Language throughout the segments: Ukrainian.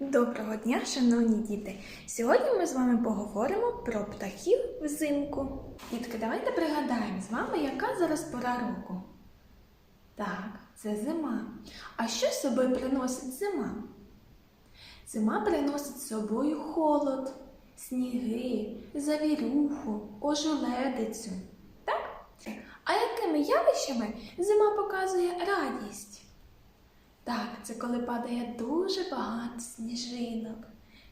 Доброго дня, шановні діти! Сьогодні ми з вами поговоримо про птахів взимку. Дітки, давайте пригадаємо з вами, яка зараз пора року. Так, це зима. А що з собою приносить зима? Зима приносить з собою холод, сніги, завірюху, ожеледицю. Так? А якими явищами зима показує радість? Так, це коли падає дуже багато сніжинок,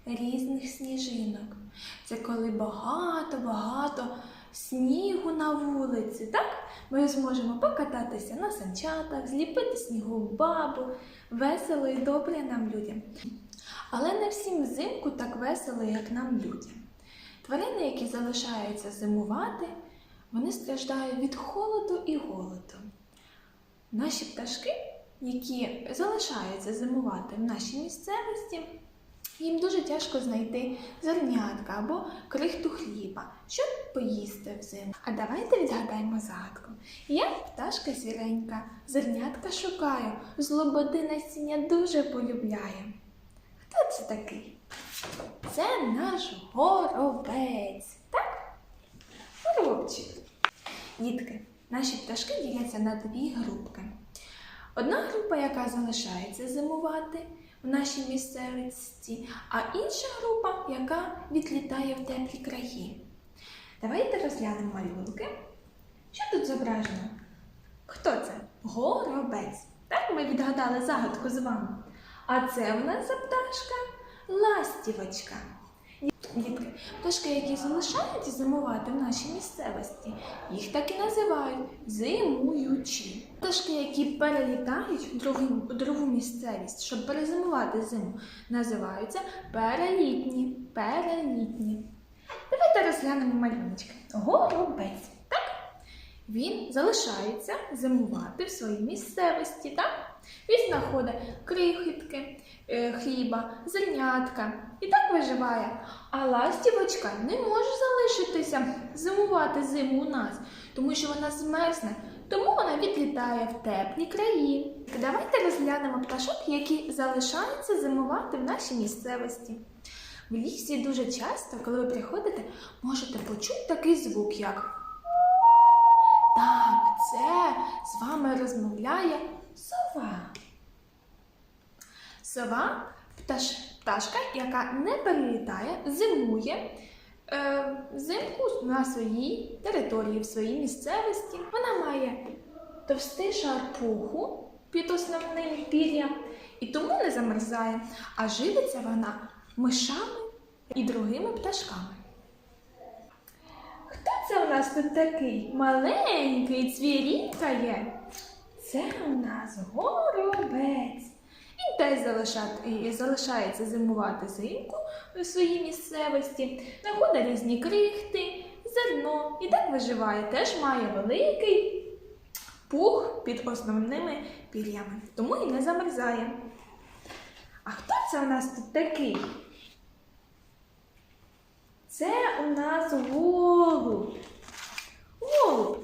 різних сніжинок. Це коли багато-багато снігу на вулиці. Так? Ми зможемо покататися на санчатах, зліпити снігову бабу, весело і добре нам людям. Але не всім взимку так весело, як нам людям. Тварини, які залишаються зимувати, вони страждають від холоду і голоду. Наші пташки які залишаються зимувати в нашій місцевості, їм дуже тяжко знайти зернятка або крихту хліба, щоб поїсти взимку. А давайте відгадаємо загадку. Я пташка сіренька, зернятка шукаю, злободи насіння дуже полюбляю. Хто це такий? Це наш горобець. Так? Горобчик. Дітки, наші пташки діляться на дві групки. Одна група, яка залишається зимувати в нашій місцевості, а інша група, яка відлітає в теплі краї. Давайте розглянемо малюнки. Що тут зображено? Хто це? Горобець. Так ми відгадали загадку з вами. А це в нас за пташка ластівочка. Дітки, пташки, які залишаються зимувати в нашій місцевості, їх так і називають зимуючі. Пташки, які перелітають в другу, в другу місцевість, щоб перезимувати зиму, називаються перелітні. Перелітні. Давайте розглянемо малюночки. Горобець. Так? Він залишається зимувати в своїй місцевості. Так? Він знаходить крихітки, е, хліба, зернятка і так виживає. А ластівочка не може залишитися зимувати зиму у нас, тому що вона змерзне, тому вона відлітає в теплі краї. Давайте розглянемо пташок, які залишаються зимувати в нашій місцевості. В лісі дуже часто, коли ви приходите, можете почути такий звук, як так, це з вами розмовляє сова. Сова пташ, пташка, яка не перелітає, зимує е, взимку на своїй території, в своїй місцевості. Вона має товстий шар пуху під основним пір'ям і тому не замерзає, а живиться вона мишами і другими пташками. Хто це у нас тут такий маленький цвірінькає? Це у нас горобець. Теж залишати- залишається зимувати взимку у своїй місцевості, знаходить різні крихти, зерно і так виживає. Теж має великий пух під основними пір'ями, тому і не замерзає. А хто це у нас тут такий? Це у нас голуб. Голуб.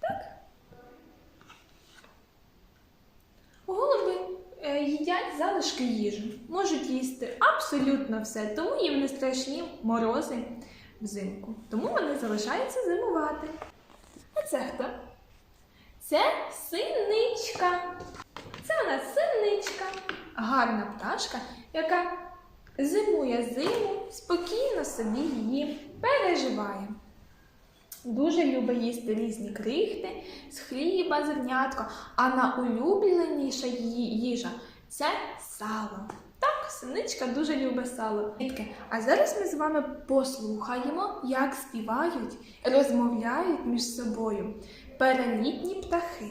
Так? Голуби е, їдять залишки їжі, можуть їсти абсолютно все, тому їм не страшні морози взимку. Тому вони залишаються зимувати. А це хто? Це синичка. Це у нас синичка, гарна пташка, яка зимує зиму, спокійно собі її переживає. Дуже любить їсти різні крихти з хліба, зернятко, а найулюбленіша її їжа це сало. Так, синичка дуже любить сало. Дітки, А зараз ми з вами послухаємо, як співають, розмовляють між собою перелітні птахи.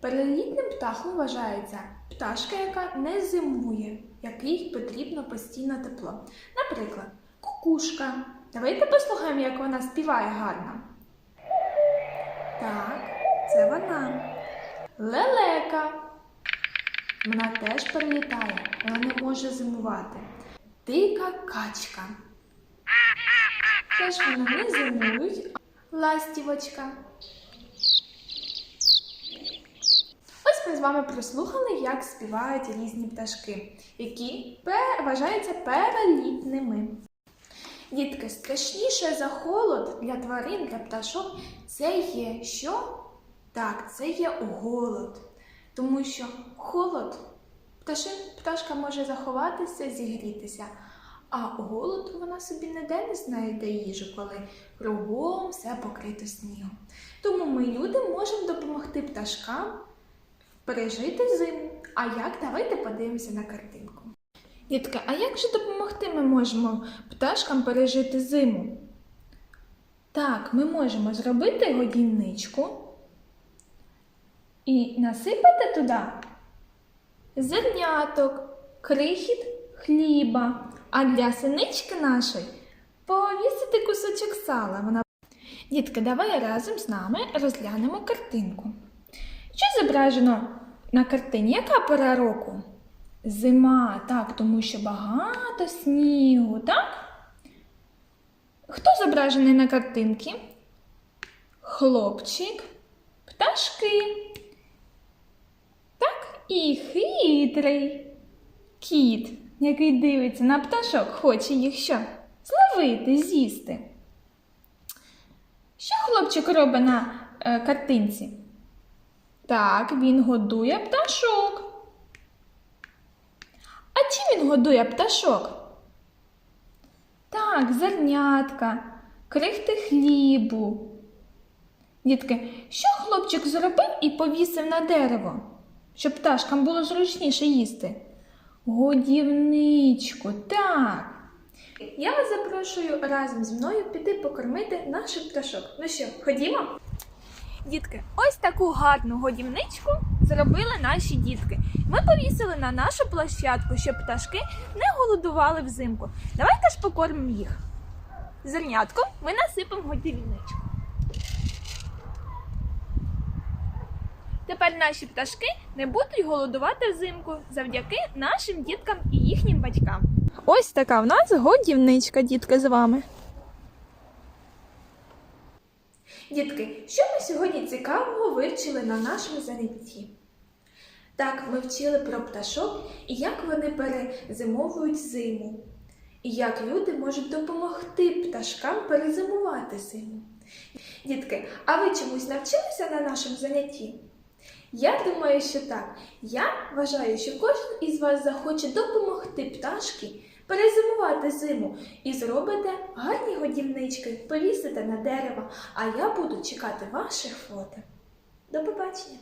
Перелітним птахом вважається пташка, яка не зимує, якій потрібно постійно тепло. Наприклад, кукушка. Давайте послухаємо, як вона співає гарно. Так, це вона. Лелека. Вона теж перелітає, вона не може зимувати. Дика качка. Теж вони не зимують. Ластівочка. Ось ми з вами прослухали, як співають різні пташки, які вважаються перелітними. Дітки, страшніше за холод для тварин, для пташок це є що? Так, це є голод. Тому що холод пташин, пташка може заховатися, зігрітися. А голод вона собі ніде не знайде їжу, коли кругом все покрито снігом. Тому ми, люди, можемо допомогти пташкам пережити зиму. А як? Давайте подивимося на картинку. Дітка, а як же допомогти ми можемо пташкам пережити зиму? Так, ми можемо зробити годівничку і насипати туди зерняток, крихіт хліба. А для синички нашої повісити кусочок сала. Вона... Дітки, давай разом з нами розглянемо картинку. Що зображено на картині? Яка пора року? Зима, так, тому що багато снігу, так? Хто зображений на картинці? Хлопчик, пташки. І хитрий кіт, який дивиться на пташок, хоче їх що? Зловити, з'їсти. Що хлопчик робить на е, картинці? Так, він годує пташок. А чим він годує пташок? Так, зернятка, крихти хлібу. Дітки, що хлопчик зробив і повісив на дерево, щоб пташкам було зручніше їсти? Годівничку, так. Я вас запрошую разом зі мною піти покормити наших пташок. Ну що, ходімо? Дітки, ось таку гарну годівничку зробили наші дітки. Ми повісили на нашу площадку, щоб пташки не голодували взимку. Давайте ж покормимо їх. Зернятком ми насипемо годівничку. Тепер наші пташки не будуть голодувати взимку завдяки нашим діткам і їхнім батькам. Ось така в нас годівничка, дітки, з вами. Дітки, що ми сьогодні цікавого вивчили на нашому занятті? Так, ми вчили про пташок і як вони перезимовують зиму, і як люди можуть допомогти пташкам перезимувати зиму. Дітки, а ви чомусь навчилися на нашому занятті? Я думаю, що так. Я вважаю, що кожен із вас захоче допомогти пташки перезимувати зиму і зробите гарні годівнички, повісите на дерево, а я буду чекати ваших фото. До побачення!